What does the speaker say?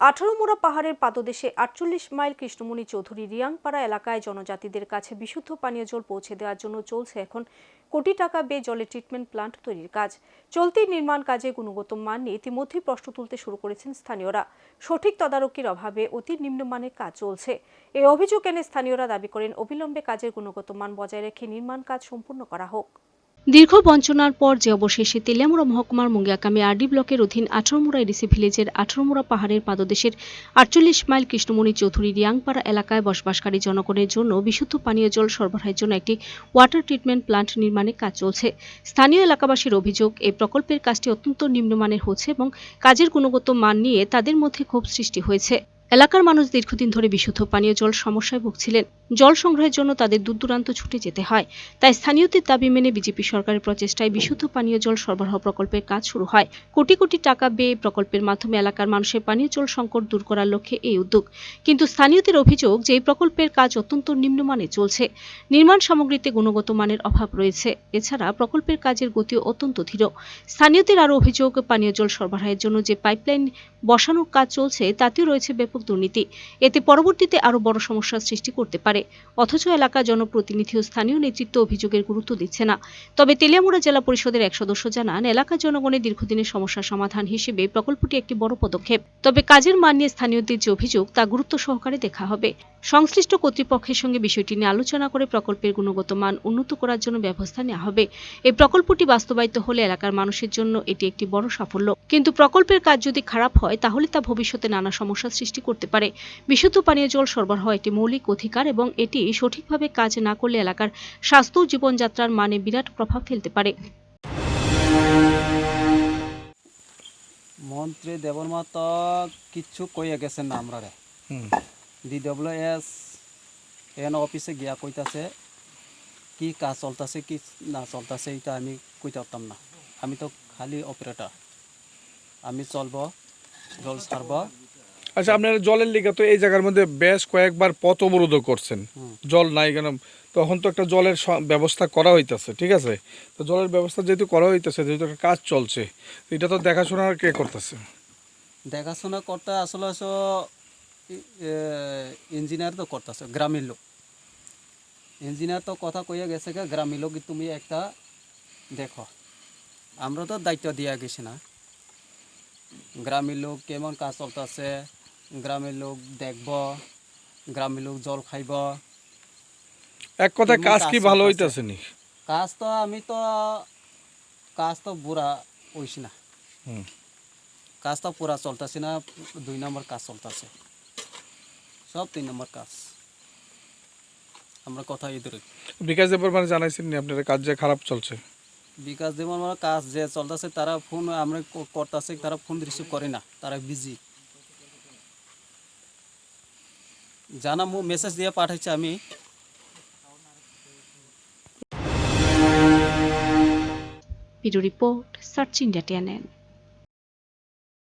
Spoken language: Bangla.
আঠারোমোড়া পাহাড়ের পাদদেশে আটচল্লিশ মাইল কৃষ্ণমণি চৌধুরী রিয়াংপাড়া এলাকায় জনজাতিদের কাছে বিশুদ্ধ পানীয় জল পৌঁছে দেওয়ার জন্য চলছে এখন কোটি টাকা বে জলের ট্রিটমেন্ট প্লান্ট তৈরির কাজ। চলতি নির্মাণ কাজে গুণগত মান নিয়ে ইতিমধ্যেই প্রশ্ন তুলতে শুরু করেছেন স্থানীয়রা। সঠিক তদারকির অভাবে অতি নিম্নমানের কাজ চলছে। এই অভিযোগ এনে স্থানীয়রা দাবি করেন, অবিলম্বে কাজের গুণগত মান বজায় রেখে নির্মাণ কাজ সম্পূর্ণ করা হোক। দীর্ঘ বঞ্চনার পর যে অবশেষে তেলিয়ামুড়া মহকুমার মুঙ্গিয়াকামী আরডি ব্লকের অধীন আঠারোমুড়া এডিসি ভিলেজের আঠারোমুড়া পাহাড়ের পাদদেশের আটচল্লিশ মাইল কৃষ্ণমণি চৌধুরী রিয়াংপাড়া এলাকায় বসবাসকারী জনগণের জন্য বিশুদ্ধ পানীয় জল সরবরাহের জন্য একটি ওয়াটার ট্রিটমেন্ট প্লান্ট নির্মাণের কাজ চলছে। স্থানীয় এলাকাবাসীর অভিযোগ এই প্রকল্পের কাজটি অত্যন্ত নিম্নমানের হচ্ছে এবং কাজের গুণগত মান নিয়ে তাদের মধ্যে ক্ষোভ সৃষ্টি হয়েছে। এলাকার মানুষ দীর্ঘদিন ধরে বিশুদ্ধ পানীয় জল সমস্যায় ভুগছিলেন। জল সংগ্রহের জন্য তাদের দূর দূরান্ত ছুটে যেতে হয়। তাই স্থানীয়দের দাবি মেনে বিজেপি সরকারের প্রচেষ্টায় বিশুদ্ধ পানীয় জল সরবরাহ প্রকল্পের কাজ শুরু হয়। কোটি কোটি টাকা ব্যয়ে প্রকল্পের মাধ্যমে এলাকার মানুষের পানীয় জল সংকট দূর করার লক্ষ্যে এই উদ্যোগ। কিন্তু স্থানীয়দের অভিযোগ যে এই প্রকল্পের কাজ অত্যন্ত নিম্নমানে চলছে। নির্মাণ সামগ্রীতে গুণগত মানের অভাব রয়েছে। এছাড়া প্রকল্পের কাজের গতিও অত্যন্ত ধীর। স্থানীয়দের আরও অভিযোগ, পানীয় জল সরবরাহের জন্য যে পাইপলাইন বসানোর কাজ চলছে, তাতেও রয়েছে ব্যাপক দুর্নীতি। এতে পরবর্তীতে আরও বড় সমস্যার সৃষ্টি করতে পারে। অথচ এলাকার জনপ্রতিনিধি ও স্থানীয় নেতৃত্ব অভিযোগের গুরুত্ব দিচ্ছে না। তবে তেলিয়ামুড়া জেলা পরিষদের এক সদস্য জানান এলাকার জনগণের দীর্ঘদিনের সমস্যার সমাধান হিসেবে প্রকল্পটি একটি বড় পদক্ষেপ। তবে কাজের মান নিয়ে স্থানীয়দের যে অভিযোগ, তা গুরুত্ব সহকারে দেখা হবে। সংশ্লিষ্ট কর্তৃপক্ষের সঙ্গে বিষয়টি নিয়ে আলোচনা করে প্রকল্পের গুণগত মান উন্নত করার জন্য ব্যবস্থা নেওয়া হবে। এই প্রকল্পটি বাস্তবায়িত হলে এলাকার মানুষের জন্য এটি একটি বড় সাফল্য। কিন্তু প্রকল্পের কাজ যদি খারাপ হয়, তাহলে তা ভবিষ্যতে নানা সমস্যার সৃষ্টি করতে পারে। বিশুদ্ধ পানীয় জল সরবরাহ একটি মৌলিক অধিকার এবং এটি সঠিকভাবে কাজ না করলে এলাকার স্বাস্থ্য জীবনযাত্রার মানে বিরাট প্রভাব ফেলতে পারে। মন্ত্রী দেবর মাত কিচ্ছু কইয়া গেছেন না আমরা রে ডি ডব্লিউ এস এন অফিসে গিয়া কইতাছে কি কাজ চলতেছে কি না চলতেছে এটা আমি কইতে পারতাম না। আমি তো খালি অপারেটর। আমি চলব জল ছাড়ব। আচ্ছা আপনারা জলের লিগে তো এই জায়গার মধ্যে বেশ কয়েকবার পথ অবরোধ করছেন জল নাই কেন? তখন তো একটা জলের ব্যবস্থা করা হইতেছে ঠিক আছে? তো জলের ব্যবস্থা যেহেতু করা হইতেছে যেহেতু একটা কাজ চলছে এটা তো দেখাশোনা কে করতেছে? দেখাশোনা করতে আসলে ইঞ্জিনিয়ার তো করতেছে গ্রামীণ লোক। ইঞ্জিনিয়ার তো কথা কইয়া গেছে গে গ্রামীণ লোক তুমি একটা দেখো আমরা তো দায়িত্ব দিয়া গেছি না। গ্রামীণ লোক কেমন কাজ চলতেছে গ্রামের লোক দেখব গ্রামের লোক জল খাইব। এক কেমন কাজ কি ভালো? হইতাছে নি? কাজ তো আমি তো কাজ তো বুড়া হইস না। কাজ তো পুরা চলতেছে না দুই নম্বর কাজ চলতেছে। সব তিন নম্বর কাজ। আমরা কথা ইঁদুর বিকাশ দেবর মানে জানাইছেন নি আপনার কাজ যে খারাপ চলছে? বিকাশ যেমন আমার কাজ যে চলতেছে তারা ফোন আমরা করতেছে তারা ফোন রিসিভ করে না। তারা বিজি জানা মেসেজ দিয়ে পাঠাইছি আমি। Video report search India TNN